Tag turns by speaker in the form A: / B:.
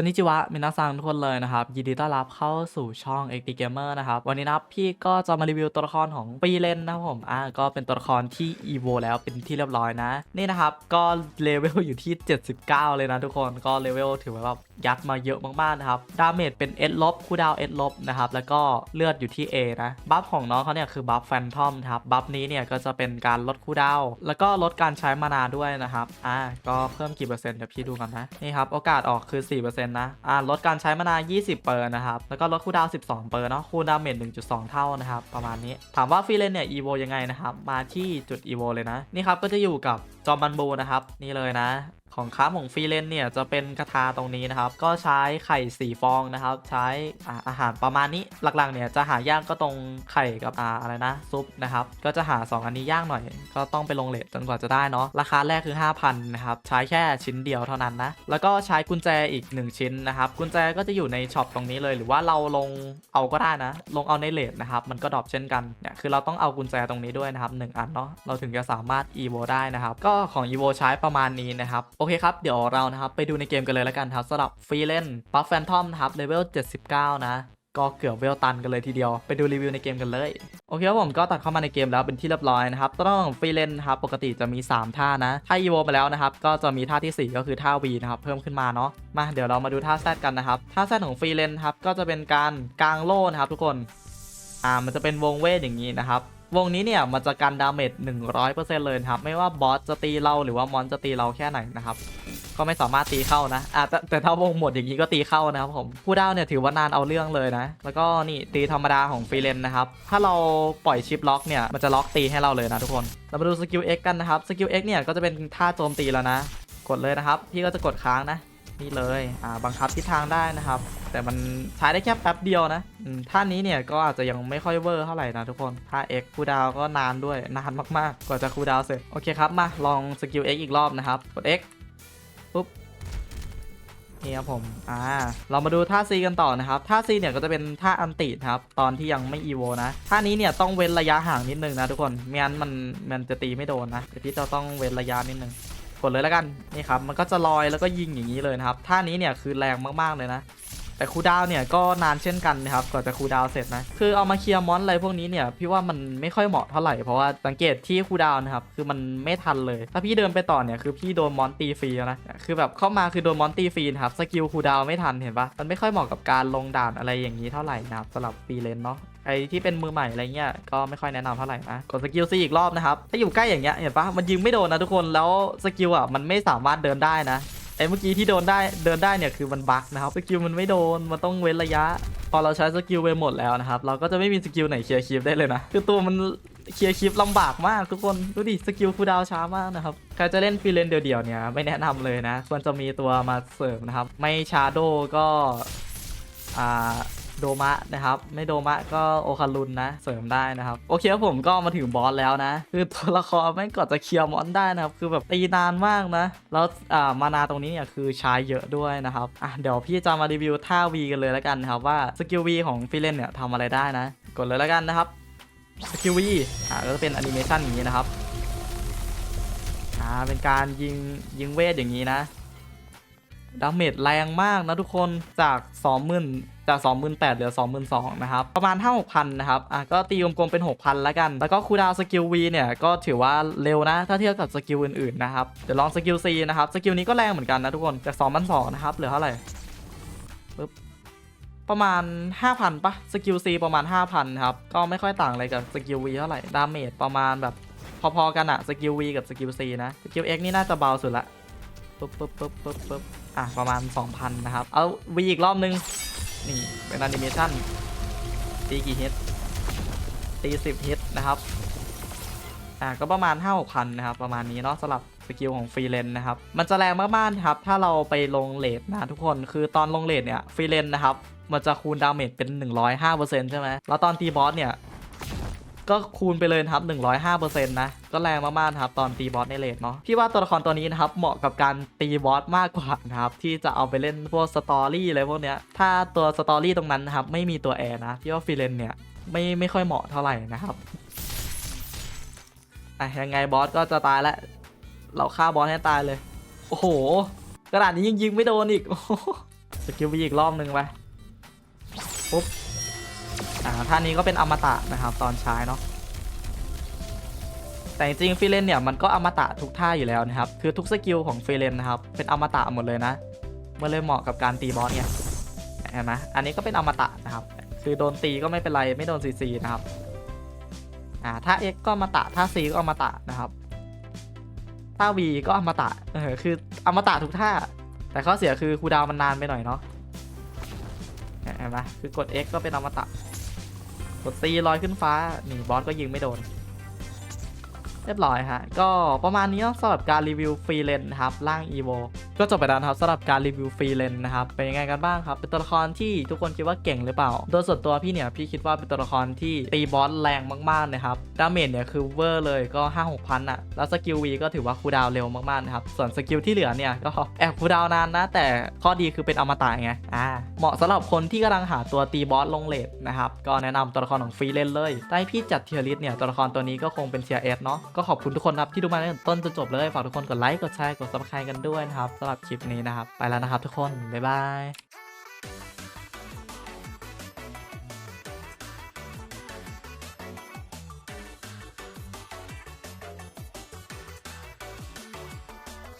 A: คนนิจิวะมินาซังทุกคนเลยนะครับ ยินดีต้อนรับเข้าสู่ช่อง XD Gamer นะครับ วันนี้นับพี่ก็จะมารีวิวตัวละครของปีเลนนะครับผมอ่าก็เป็นตัวละครที่ EVO แล้วเป็นที่เรียบร้อยนะ นี่นะครับ ก็เลเวลอยู่ที่ 79 เลยนะทุกคนก็เลเวลถือว่าแบบยัดมาเยอะมากๆนะครับดาเมจเป็น S ลบคูดาว S ลบนะครับแล้วก็เลือดอยู่ที่ A นะบัฟของน้องเขาเนี่ยคือบัฟแฟนทอมครับบัฟนี้เนี่ยก็จะเป็นการลดคูดาวแล้วก็ลดการใช้มานาด้วยนะครับอ่าก็เพิ่มกี่เปอร์เซ็นต์เดี๋ยวพี่ดูกันนะนี่ครับโอกาสออกคือ4%นะ อ่าลดการใช้มานา 20 เปอร์นะครับ แล้วก็ลดคูดาว 12 เปอร์เนาะ คูดาวเมจ1.2 เท่านะครับ ประมาณนี้ ถามว่าฟรีเลนเนี่ยอีโวยังไงนะครับ มาที่จุดอีโวเลยนะ นี่ครับ ก็จะอยู่กับจอมบันบูนะครับ นี่เลยนะ ของค้าของฟรีเลนเนี่ยจะเป็นคาถาตรงนี้นะครับ ก็ใช้ไข่สีฟองนะครับ ใช้อาอาหารประมาณนี้หลักๆเนี่ยจะหายากก็ตรงไข่กับอาอะไรนะซุปนะครับ ก็จะหา 2 อันนี้ยากหน่อย ก็ต้องไปลงเลทจนกว่าจะได้เนาะราคาแรกคือ 5,000นะครับใช้แค่ชิ้นเดียวเท่านั้นนะแล้วก็ใช้กุญแจอีก 1 ชิ้นนะครับกุญแจก็จะอยู่ในช็อปตรงนี้เลย หรือว่าเราลงเอาก็ได้นะ ลงเอาในเลทนะครับมันก็ดรอปเช่นกันเนี่ยคือเราต้องเอากุญแจตรงนี้ด้วยนะครับหนึ่งอันเนาะเราถึงจะสามารถ EVO ได้นะครับก็ของ EVO ใช้ประมาณนี้นะครับโอเคเคครับ เดี๋ยวเรานะครับไปดูในเกมกันเลยแล้วกันครับสำหรับฟรีเล่นบัฟแฟนทอมนะครับเลเวล 79 นะ ก็เกือบเวลตันกันเลยทีเดียว ไปดูรีวิวในเกมกันเลย โอเคครับผมก็ตัดเข้ามาในเกมแล้วเป็นที่เรียบร้อยนะครับตัวของฟรีเลนครับปกติจะมี 3 ท่านะ ถ้า EVO ไปแล้วนะครับ ก็จะมีท่าทีสี่4 ก็คือท่า V นะครับเพิ่มขึ้นมาเนาะมาเดี๋ยวเรามาดูท่าแซดกันนะครับท่าแซดของฟรีเลนครับก็จะเป็นการกางโล่นะครับทุกคนอ่ามันจะเป็นวงเวทอย่างนี้นะครับ วงนี้เนี่ยมันจะกันดาเมจ100%เลยนะครับ ไม่ว่าบอสจะตีเราหรือว่ามอนจะตีเราแค่ไหนนะครับ ก็ไม่สามารถตีเข้านะอ่าแต่แต่ถ้าวงหมดอย่างนี้ก็ตีเข้านะครับผมผู้ดาวเนี่ยถือว่านานเอาเรื่องเลยนะ แล้วก็นี่ตีธรรมดาของฟรีเลนนะครับ ถ้าเราปล่อยชิปล็อกเนี่ยมันจะล็อกตีให้เราเลยนะทุกคน เรามาดูสกิล X กันนะครับ สกิล X เนี่ยก็จะเป็นท่าโจมตีแล้วนะ กดเลยนะครับ พี่ก็จะกดค้างนะ นี่เลยอ่าบังคับทิศทางได้นะครับ แต่มันใช้ได้แค่แป๊บเดียวนะท่านี้เนี่ยก็อาจจะยังไม่ค่อยเวอร์เท่าไหร่นะทุกคนท่า X คูดาวก็นานด้วยนานมากๆ กว่าจะคูดาวเสร็จโอเคครับมาลองสกิล X อีกรอบนะครับกด X ปุ๊บนี่ครับผม อ่า เรามาดูท่า C กันต่อนะครับ ท่า C เนี่ยก็จะเป็นท่าอันติครับ ตอนที่ยังไม่ EVO นะ ท่านี้เนี่ยต้องเว้นระยะห่างนิดนึงนะทุกคนไม่งั้นมันมันจะตีไม่โดนนะเดี๋ยวพี่จะต้องเว้นระยะนิดนึง กดเลยแล้วกันนี่ครับมันก็จะลอยแล้วก็ยิงอย่างนี้เลยนะครับท่านี้เนี่ยคือแรงมากๆเลยนะ แต่คูดาวเนี่ยก็นานเช่นกันนะครับกว่าจะคูดาวเสร็จนะคือเอามาเคลียร์มอนอะไรพวกนี้เนี่ยพี่ว่ามันไม่ค่อยเหมาะเท่าไหร่เพราะว่าสังเกตที่คูดาวนะครับคือมันไม่ทันเลย ถ้าพี่เดินไปต่อเนี่ยคือพี่โดนมอนตีฟรีแล้วนะคือแบบเข้ามาคือโดนมอนตีฟรีนะครับสกิลคูดาวไม่ทันเห็นปะมันไม่ค่อยเหมาะกับการลงด่านอะไรอย่างนี้เท่าไหร่นะครับสำหรับฟรีเลนเนาะใครที่เป็นมือใหม่อะไรเงี้ยก็ไม่ค่อยแนะนำเท่าไหร่นะกดสกิลซีอีกรอบนะครับถ้าอยู่ใกล้อย่างเงี้ยเห็นปะมันยิงไม่โดนนะทุกคนแล้วสกิลอะมันไม่สามารถเดินได้นะ ไอ้เมื่อกี้ที่โดนได้เดินได้เนี่ยคือมันบั๊กนะครับสกิลมันไม่โดนมันต้องเว้นระยะ พอเราใช้สกิลไปหมดแล้วนะครับเราก็จะไม่มีสกิลไหนเคลียร์คลิปได้เลยนะคือตัวมันเคลียร์คลิปลำบากมากทุกคนดูดิสกิลคูดาวช้ามากนะครับใครจะเล่นฟรีเลนเดี่ยวๆเนี่ยไม่แนะนำเลยนะควรจะมีตัวมาเสริมนะครับ ไม่ชาโดก็อ่า โดมะนะครับ ไม่โดมะก็โอคารุนนะ เสริมได้นะครับ โอเคผมก็มาถึงบอสแล้วนะ คือตัวละครไม่งก่อจะเคลียร์มอนได้นะครับ คือแบบตีนานมากนะ แล้วอ่ามานาตรงนี้เนี่ยคือใช้เยอะด้วยนะครับ อะเดี๋ยวพี่จะมารีวิวท่า V กันเลยแล้วกันนะครับว่าสกิล V ของฟิเลนเนี่ยทำอะไรได้นะ กดเลยแล้วกันนะครับสกิล V อ่าก็จะเป็นแอนิเมชันอย่างนี้นะครับอ่าเป็นการยิงยิงเวทอย่างนี้นะดาเมจแรงมากนะทุกคนจาก 20,000 จาก 28,000เหลือ 22,000นะครับประมาณ 5 6,000นะครับอะก็ตีกลมๆเป็น 6,000แล้วกัน แล้วก็คูดาวสกิล V เนี่ยก็ถือว่าเร็วนะ ถ้าเทียบกับสกิลอื่นๆนะครับเดี๋ยวลองสกิล C นะครับสกิลนี้ก็แรงเหมือนกันนะทุกคนจาก2,200นะครับเหลือเท่าไหร่ปึ๊บประมาณ 5,000ปะสกิล C ประมาณ 5,000ครับก็ไม่ค่อยต่างอะไรกับสกิล V เท่าไหร่ดาเมจประมาณแบบพอๆกันอะสกิล V กับสกิล C นะสกิล X นี่น่าจะเบาสุดละปึ๊บปึ๊บปึ๊บปึ๊บปึ๊บอะ ประมาณ 2,000 นะครับ เอาวีอีกรอบนึง นี่เป็นแอนิเมชันตีกี่ฮิตตี10ฮิตนะครับ อ่าก็ประมาณ5 6,000นะครับ ประมาณนี้เนาะสำหรับสกิลของฟรีเลนนะครับ มันจะแรงมากๆครับ ถ้าเราไปลงเลทนะทุกคน คือตอนลงเลทเนี่ยฟรีเลนนะครับ มันจะคูณดาเมจเป็น 105%ใช่ไหมแล้วตอนตีบอสเนี่ย ก็คูณไปเลยนะครับ105%นะก็แรงมากๆนะครับตอนตีบอสในเลทเนาะพี่ว่าตัวละครตัวนี้นะครับเหมาะกับการตีบอสมากกว่านะครับที่จะเอาไปเล่นพวกสตอรี่อะไรพวกเนี้ยถ้าตัวสตอรี่ตรงนั้นนะครับไม่มีตัวแอร์นะพี่ว่าฟิเลนเนี่ยไม่ไม่ค่อยเหมาะเท่าไหร่นะครับอะยังไงบอสก็จะตายแล้วเราฆ่าบอสให้ตายเลย โอ้โหกระดาษนี้ยังยิงไม่โดนอีกสกิลวีอีกรอบหนึ่งไปปุ๊บ อ่าท่านี้ก็เป็นอมตะนะครับตอนใช้เนาะแต่จริงฟรีเลนเนี่ยมันก็อมตะทุกท่าอยู่แล้วนะครับ คือทุกสกิลของฟรีเลนนะครับเป็นอมตะหมดเลยนะมันเลยเหมาะกับการตีบอสเนี่ยเห็นไหมอันนี้ก็เป็นอมตะนะครับ คือโดนตีก็ไม่เป็นไรไม่โดนซีซีนะครับอ่าถ้า X ก็อมตะถ้า C ก็อมตะนะครับถ้า V ก็อมตะเออคืออมตะทุกท่า แต่ข้อเสียคือคูดาวมันนานไปหน่อยเนาะเห็นไหมคือกด X ก็เป็นอมตะ กด C ลอยขึ้นฟ้านี่บอสก็ยิงไม่โดน เรียบร้อยฮะ ก็ประมาณนี้สำหรับการรีวิวฟรีเลนครับร่างอีโว ก็จบไปแล้วครับสำหรับการรีวิวฟรีเลนนะครับเป็นยังไงกันบ้างครับ เป็นตัวละครที่ทุกคนคิดว่าเก่งหรือเปล่า โดยส่วนตัวพี่เนี่ยพี่คิดว่าเป็นตัวละครที่ตีบอสแรงมากๆนะครับดาเมจเนี่ยคือเวอร์เลยก็ 5 6พันอะแล้วสกิลวีก็ถือว่าคูดาวเร็วมากๆนะครับส่วนสกิลที่เหลือเนี่ยก็แอบคูดาวนานนะ แต่ข้อดีคือเป็นอมตะไงอ่าเหมาะสำหรับคนที่กำลังหาตัวตีบอสลงเลทนะครับก็แนะนำตัวละครของฟรีเลนเลยได้พี่จัดเทียริสเนี่ยตัวละครตัวนี้ก็คงเป็นเทียเอสเนาะก็ขอบคุณทุกคนครับที่ดูมาตั้งแต่ต้นจนจบเลยฝากทุกคนกดไลค์กดแชร์กดซับสไครต์กันด้วยนะครับำหรับคลิปนี้นะครับ ไปแล้วนะครับทุกคน บ๊ายบาย